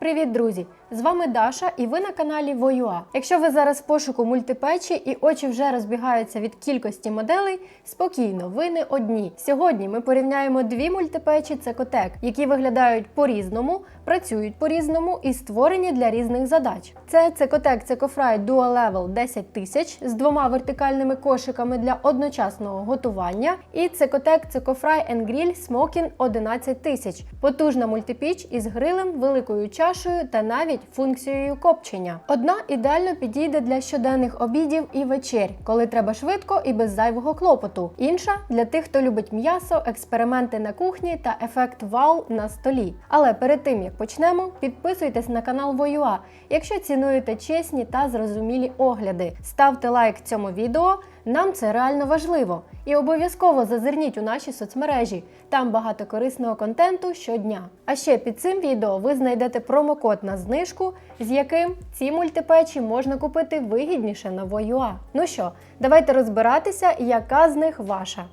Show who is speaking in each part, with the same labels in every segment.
Speaker 1: Привіт, друзі! З вами Даша, і ви на каналі Воюа. Якщо ви зараз в пошуку мультипечі і очі вже розбігаються від кількості моделей, спокійно, ви не одні. Сьогодні ми порівняємо дві мультипечі Цекотек, які виглядають по-різному, працюють по-різному і створені для різних задач. Це Цекотек Цекофрай Dual Level 10 тисяч з двома вертикальними кошиками для одночасного готування, і Цекотек Цекофрай Grill Smoking 11 тисяч. Потужна мультипіч із грилем, великою чашею та навіть функцією копчення. Одна ідеально підійде для щоденних обідів і вечер, коли треба швидко і без зайвого клопоту. Інша для тих, хто любить м'ясо, експерименти на кухні та ефект вау на столі. Але перед тим як почнемо, підписуйтесь на канал Воюа, якщо цінуєте чесні та зрозумілі огляди. Ставте лайк цьому відео. Нам це реально важливо. І обов'язково зазирніть у наші соцмережі. Там багато корисного контенту щодня. А ще під цим відео ви знайдете промокод на знижку, з яким ці мультипечі можна купити вигідніше на Воюа. Ну що, давайте розбиратися, яка з них ваша.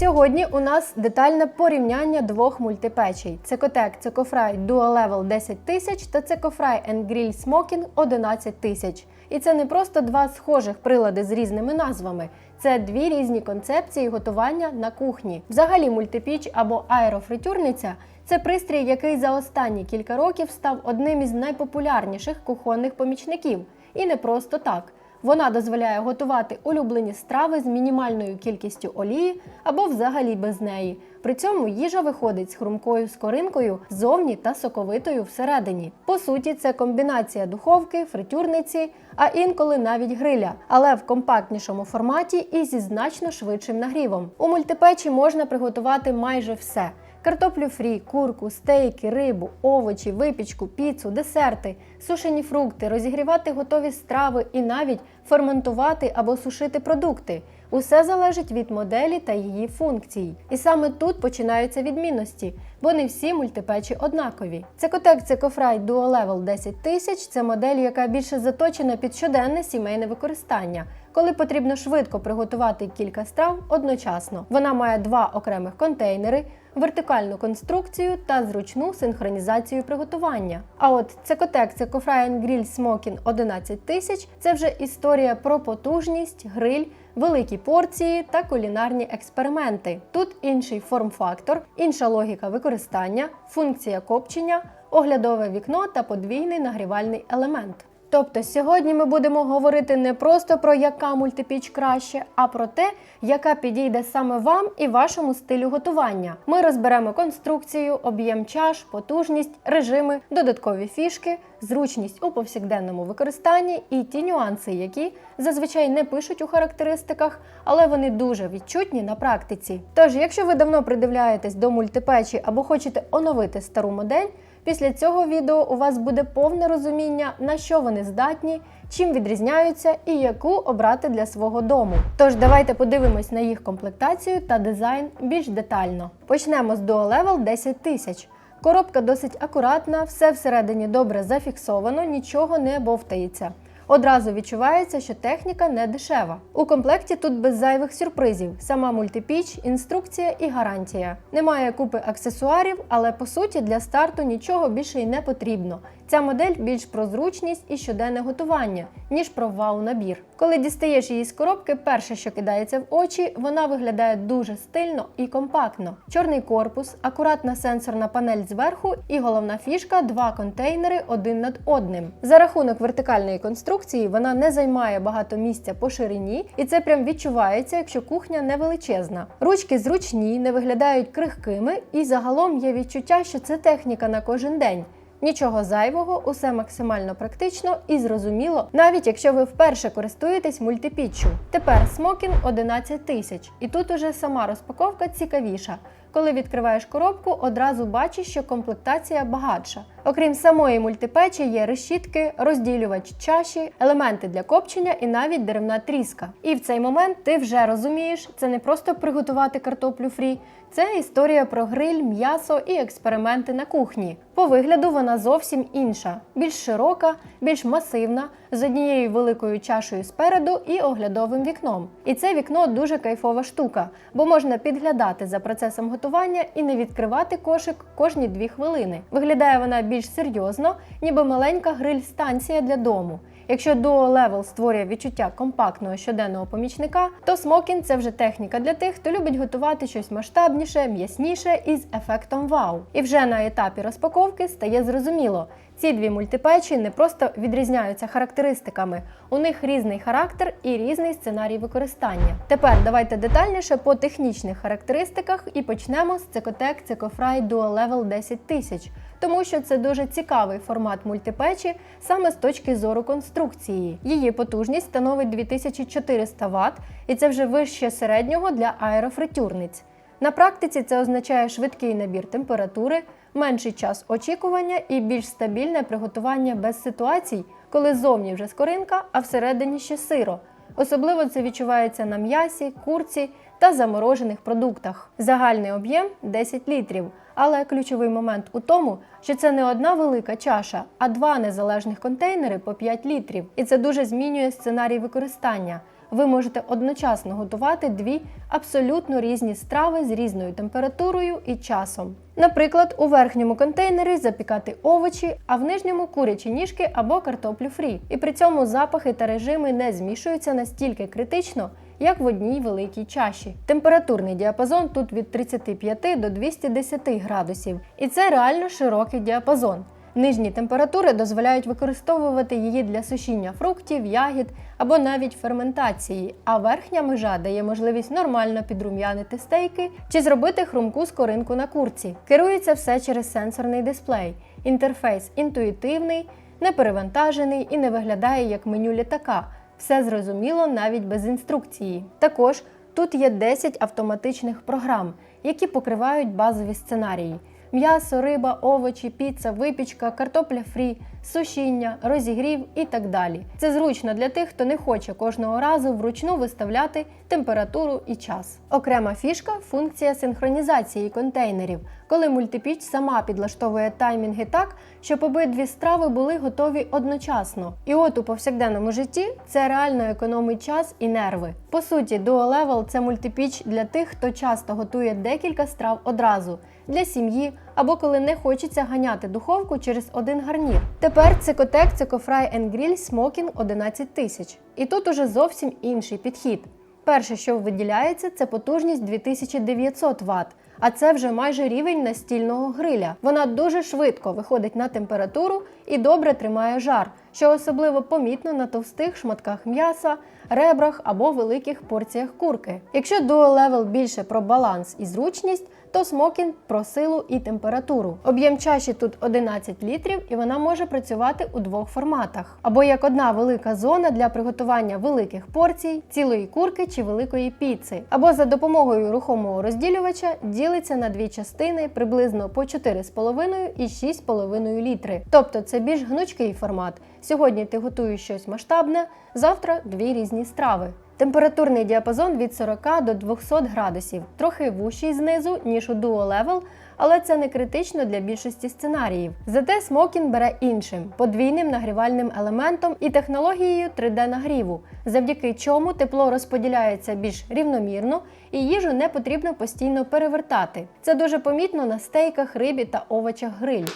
Speaker 1: Сьогодні у нас детальне порівняння двох мультипечей: Цекотек Цекофрай Dual Level 10 тисяч та Цекофрай Grill Smoking 11 тисяч. І це не просто два схожих прилади з різними назвами. Це дві різні концепції готування на кухні. Взагалі, мультипіч або аерофритюрниця це пристрій, який за останні кілька років став одним із найпопулярніших кухонних помічників. І не просто так. Вона дозволяє готувати улюблені страви з мінімальною кількістю олії або взагалі без неї. При цьому їжа виходить з хрумкою скоринкою зовні та соковитою всередині. По суті, це комбінація духовки, фритюрниці, а інколи навіть гриля, але в компактнішому форматі і зі значно швидшим нагрівом. У мультипечі можна приготувати майже все. Картоплю фрі, курку, стейки, рибу, овочі, випічку, піцу, десерти, сушені фрукти, розігрівати готові страви і навіть ферментувати або сушити продукти. Усе залежить від моделі та її функцій. І саме тут починаються відмінності, бо не всі мультипечі однакові. Цекотек Цекофрай Dual Level 10 тисяч це модель, яка більше заточена під щоденне сімейне використання, коли потрібно швидко приготувати кілька страв одночасно. Вона має два окремих контейнери, вертикальну конструкцію та зручну синхронізацію приготування. А от Цекотек Цекофрай Grill Smoking 11 тисяч це вже історія про потужність, гриль великі порції та кулінарні експерименти. Тут інший форм-фактор, інша логіка використання, функція копчення, оглядове вікно та подвійний нагрівальний елемент. Тобто сьогодні ми будемо говорити не просто про яка мультипіч краще, а про те, яка підійде саме вам і вашому стилю готування. Ми розберемо конструкцію, об'єм чаш, потужність, режими, додаткові фішки, зручність у повсякденному використанні і ті нюанси, які зазвичай не пишуть у характеристиках, але вони дуже відчутні на практиці. Тож, якщо ви давно придивляєтесь до мультипечі або хочете оновити стару модель. Після цього відео у вас буде повне розуміння, на що вони здатні, чим відрізняються і яку обрати для свого дому. Тож давайте подивимось на їх комплектацію та дизайн більш детально. Почнемо з Dual Level 10 тисяч. Коробка досить акуратна, все всередині добре зафіксовано, нічого не бовтається. Одразу відчувається, що техніка не дешева. У комплекті тут без зайвих сюрпризів: сама мультипіч, інструкція і гарантія. Немає купи аксесуарів, але по суті для старту нічого більше й не потрібно. Ця модель більш про зручність і щоденне готування, ніж про вау-набір. Коли дістаєш її з коробки, перше, що кидається в очі, вона виглядає дуже стильно і компактно. Чорний корпус, акуратна сенсорна панель зверху і головна фішка два контейнери один над одним. За рахунок вертикальної конструкції вона не займає багато місця по ширині, і це прям відчувається, якщо кухня не величезна. Ручки зручні, не виглядають крихкими, і загалом є відчуття, що це техніка на кожен день. Нічого зайвого, усе максимально практично і зрозуміло, навіть якщо ви вперше користуєтесь мультипіччю. Тепер смокін 11 тисяч, і тут уже сама розпаковка цікавіша. коли відкриваєш коробку, одразу бачиш, що комплектація багатша. Окрім самої мультипечі, є решітки, розділювач чаші, елементи для копчення і навіть деревна тріска. І в цей момент ти вже розумієш, це не просто приготувати картоплю фрі, це історія про гриль, м'ясо і експерименти на кухні. По вигляду вона зовсім інша, більш широка, більш масивна, з однією великою чашею спереду і оглядовим вікном. І це вікно дуже кайфова штука, бо можна підглядати за процесом готування і не відкривати кошик кожні дві хвилини. Виглядає вона більш серйозно, ніби маленька гриль-станція для дому. Якщо Duo Level створює відчуття компактного щоденного помічника, то смокін це вже техніка для тих, хто любить готувати щось масштабніше, м'ясніше і з ефектом вау. І вже на етапі розпаковки стає зрозуміло. Ці дві мультипечі не просто відрізняються характеристиками, у них різний характер і різний сценарій використання. Тепер давайте детальніше по технічних характеристиках і почнемо з Cecotec CecoFry Dual Level 10000, тому що це дуже цікавий формат мультипечі саме з точки зору конструкції. Її потужність становить 2400 Вт, і це вже вище середнього для аерофритюрниць. На практиці це означає швидкий набір температури, менший час очікування і більш стабільне приготування без ситуацій, коли зовні вже скоринка, а всередині ще сиро. Особливо це відчувається на м'ясі, курці та заморожених продуктах. Загальний об'єм 10 літрів. Але ключовий момент у тому, що це не одна велика чаша, а два незалежних контейнери по 5 літрів. І це дуже змінює сценарій використання. Ви можете одночасно готувати дві абсолютно різні страви з різною температурою і часом. Наприклад, у верхньому контейнері запікати овочі, а в нижньому курячі ніжки або картоплю фрі. І при цьому запахи та режими не змішуються настільки критично, як в одній великій чаші. Температурний діапазон тут від 35 до 210 градусів, і це реально широкий діапазон. Нижні температури дозволяють використовувати її для сушіння фруктів, ягід або навіть ферментації, а верхня межа дає можливість нормально підрум'янити стейки чи зробити хрумку скоринку на курці. Керується все через сенсорний дисплей. Інтерфейс інтуїтивний, неперевантажений і не виглядає як меню літака. Все зрозуміло навіть без інструкції. Також тут є 10 автоматичних програм, які покривають базові сценарії. М'ясо, риба, овочі, піца, випічка, картопля фрі, сушіння, розігрів і так далі. Це зручно для тих, хто не хоче кожного разу вручну виставляти температуру і час. Окрема фішка функція синхронізації контейнерів, коли мультипіч сама підлаштовує таймінги так, щоб обидві страви були готові одночасно. І от у повсякденному житті це реально економить час і нерви. По суті, Duo Level – це мультипіч для тих, хто часто готує декілька страв одразу для сім'ї або коли не хочеться ганяти духовку через один гарнір. Тепер CecoFry and Grill Smoking 11000. І тут уже зовсім інший підхід. Перше, що виділяється, це потужність 2900 Вт, а це вже майже рівень настільного гриля. Вона дуже швидко виходить на температуру і добре тримає жар, що особливо помітно на товстих шматках м'яса, ребрах або великих порціях курки. Якщо Dual Level більше про баланс і зручність, то смокін про силу і температуру. Об'єм чаші тут 11 літрів, і вона може працювати у двох форматах: або як одна велика зона для приготування великих порцій, цілої курки чи великої піци, або за допомогою рухомого розділювача ділиться на дві частини приблизно по 4,5 і 6,5 літри. Тобто це більш гнучкий формат. Сьогодні ти готуєш щось масштабне, завтра дві різні страви. Температурний діапазон від 40 до 200 градусів, трохи вущий знизу, ніж у Duo Level, але це не критично для більшості сценаріїв. Зате смокін бере іншим подвійним нагрівальним елементом і технологією 3D-нагріву, завдяки чому тепло розподіляється більш рівномірно і їжу не потрібно постійно перевертати. Це дуже помітно на стейках, рибі та овочах гриль.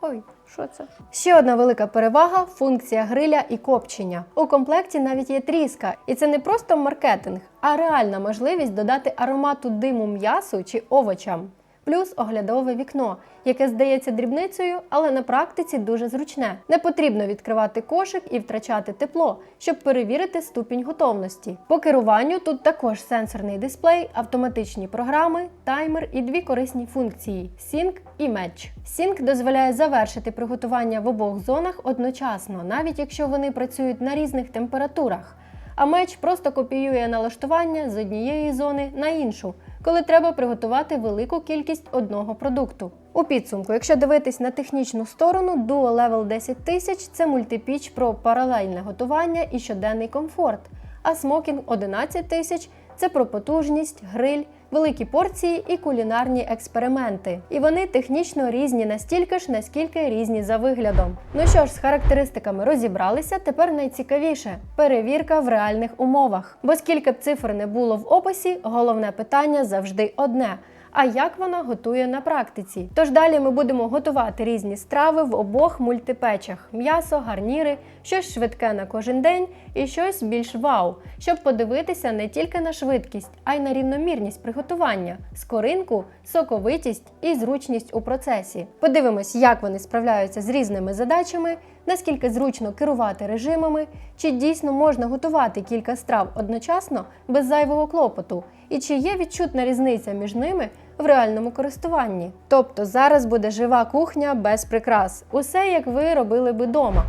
Speaker 1: Ой, що це? Ще одна велика перевага функція гриля і копчення. У комплекті навіть є тріска, і це не просто маркетинг, а реальна можливість додати аромату диму м'ясу чи овочам. Плюс оглядове вікно, яке здається дрібницею, але на практиці дуже зручне. Не потрібно відкривати кошик і втрачати тепло, щоб перевірити ступінь готовності. По керуванню тут також сенсорний дисплей, автоматичні програми, таймер і дві корисні функції Sync і Match. Sync дозволяє завершити приготування в обох зонах одночасно, навіть якщо вони працюють на різних температурах. А меч просто копіює налаштування з однієї зони на іншу, коли треба приготувати велику кількість одного продукту. У підсумку, якщо дивитись на технічну сторону, Duo Level 10000 – це мультипіч про паралельне готування і щоденний комфорт, а Smoking 11000 – це про потужність, гриль, великі порції і кулінарні експерименти. І вони технічно різні настільки ж, наскільки різні за виглядом. Ну що ж, з характеристиками розібралися. Тепер найцікавіше перевірка в реальних умовах. Бо скільки б цифр не було в описі, головне питання завжди одне. А як вона готує на практиці? Тож далі ми будемо готувати різні страви в обох мультипечах: м'ясо, гарніри, щось швидке на кожен день і щось більш вау, щоб подивитися не тільки на швидкість, а й на рівномірність приготування, скоринку, соковитість і зручність у процесі. Подивимось, як вони справляються з різними задачами, наскільки зручно керувати режимами, чи дійсно можна готувати кілька страв одночасно без зайвого клопоту, і чи є відчутна різниця між ними в реальному користуванні. Тобто зараз буде жива кухня без прикрас, усе як ви робили би дома.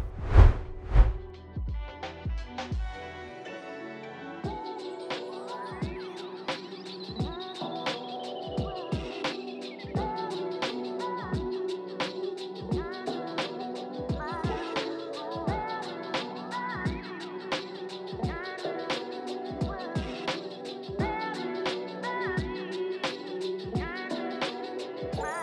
Speaker 1: Bye.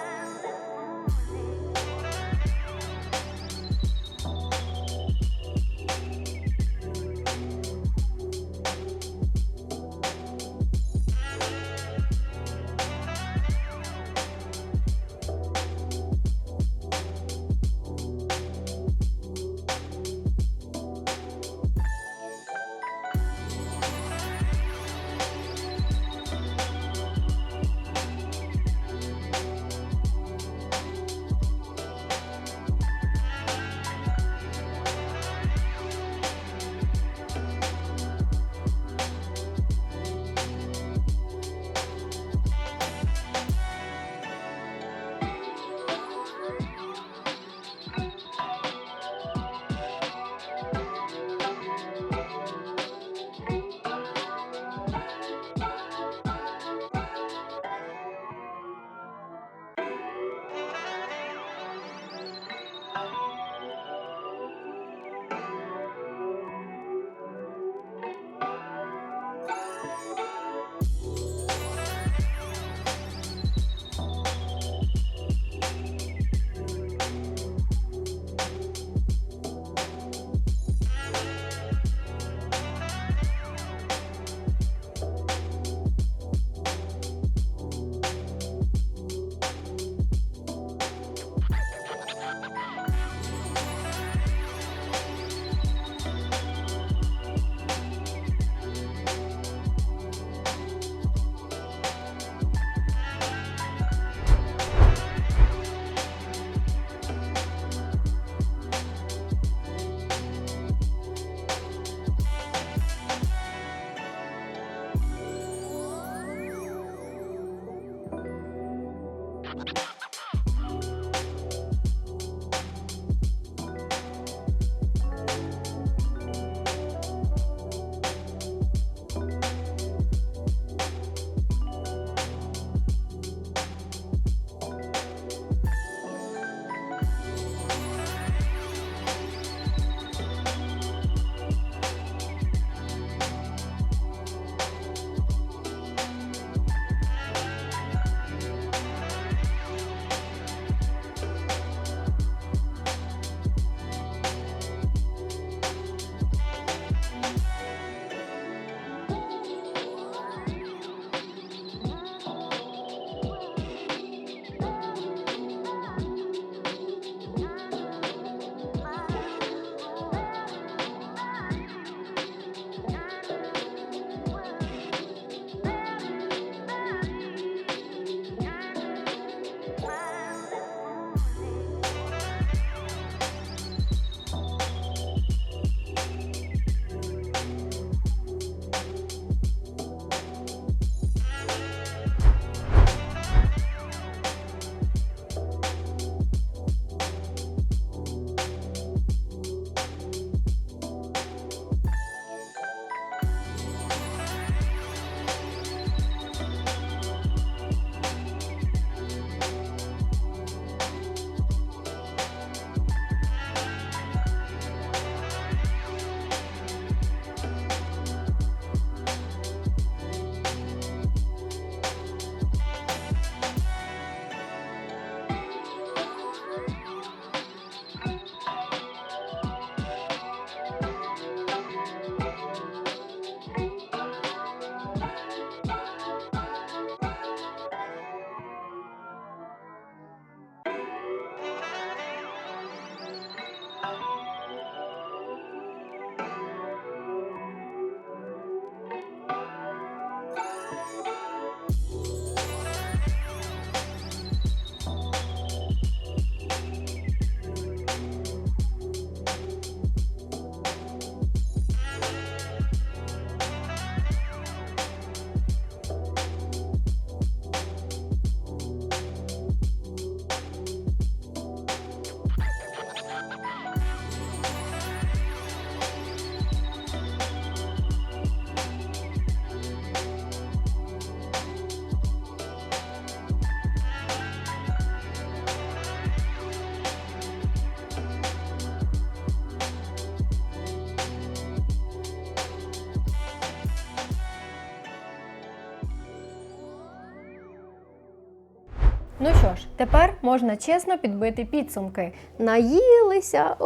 Speaker 1: Тепер можна чесно підбити підсумки. Наїлися.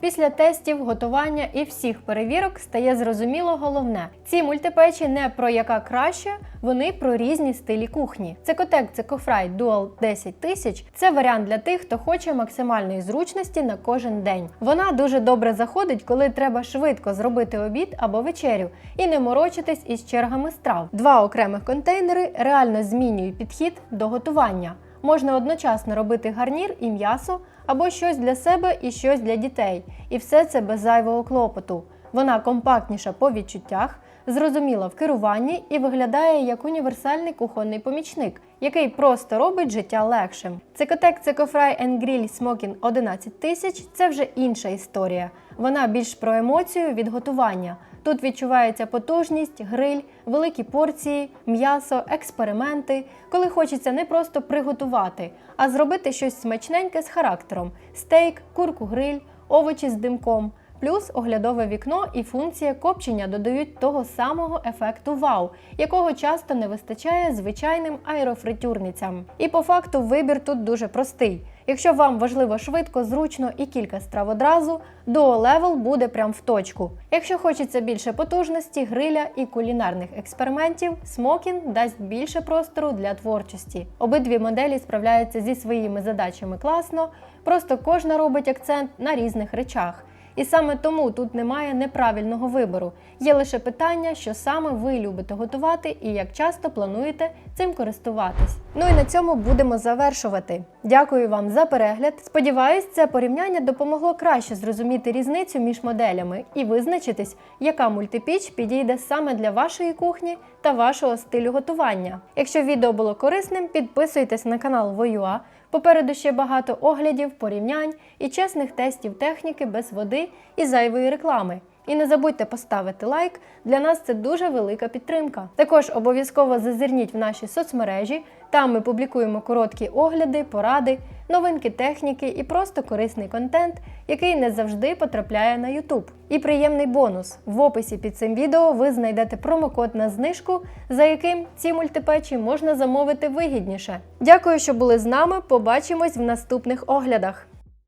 Speaker 1: Після тестів, готування і всіх перевірок стає зрозуміло головне: ці мультипечі не про яка краще, вони про різні стилі кухні. Цикотек Цикофрай Dual 10 тисяч це варіант для тих, хто хоче максимальної зручності на кожен день. Вона дуже добре заходить, коли треба швидко зробити обід або вечерю і не морочитись із чергами страв. Два окремих контейнери реально змінюють підхід до готування. Можна одночасно робити гарнір і м'ясо, або щось для себе і щось для дітей. І все це без зайвого клопоту. Вона компактніша по відчуттях, зрозуміла в керуванні і виглядає як універсальний кухонний помічник, який просто робить життя легшим. Цикотек Цикофрай Grill Smoking 11 тисяч це вже інша історія. Вона більш про емоцію від готування. Тут відчувається потужність, гриль, великі порції, м'ясо, експерименти, коли хочеться не просто приготувати, а зробити щось смачненьке з характером: стейк, курку гриль, овочі з димком. Плюс оглядове вікно і функція копчення додають того самого ефекту вау, якого часто не вистачає звичайним аерофритюрницям. І по факту вибір тут дуже простий. Якщо вам важливо швидко, зручно і кілька страв одразу, Duo Level буде прям в точку. Якщо хочеться більше потужності, гриля і кулінарних експериментів, Smokin дасть більше простору для творчості. Обидві моделі справляються зі своїми задачами класно, просто кожна робить акцент на різних речах. І саме тому тут немає неправильного вибору. Є лише питання, що саме ви любите готувати і як часто плануєте цим користуватись. Ну і на цьому будемо завершувати. Дякую вам за перегляд. Сподіваюсь, це порівняння допомогло краще зрозуміти різницю між моделями і визначитись, яка мультипіч підійде саме для вашої кухні та вашого стилю готування. Якщо відео було корисним, підписуйтесь на канал Воюа. Попереду ще багато оглядів, порівнянь і чесних тестів техніки без води і зайвої реклами. І не забудьте поставити лайк. Для нас це дуже велика підтримка. Також обов'язково зазирніть в наші соцмережі. Там ми публікуємо короткі огляди, поради, новинки техніки і просто корисний контент, який не завжди потрапляє на YouTube. І приємний бонус: в описі під цим відео ви знайдете промокод на знижку, за яким ці мультипечі можна замовити вигідніше. Дякую, що були з нами. Побачимось в наступних оглядах.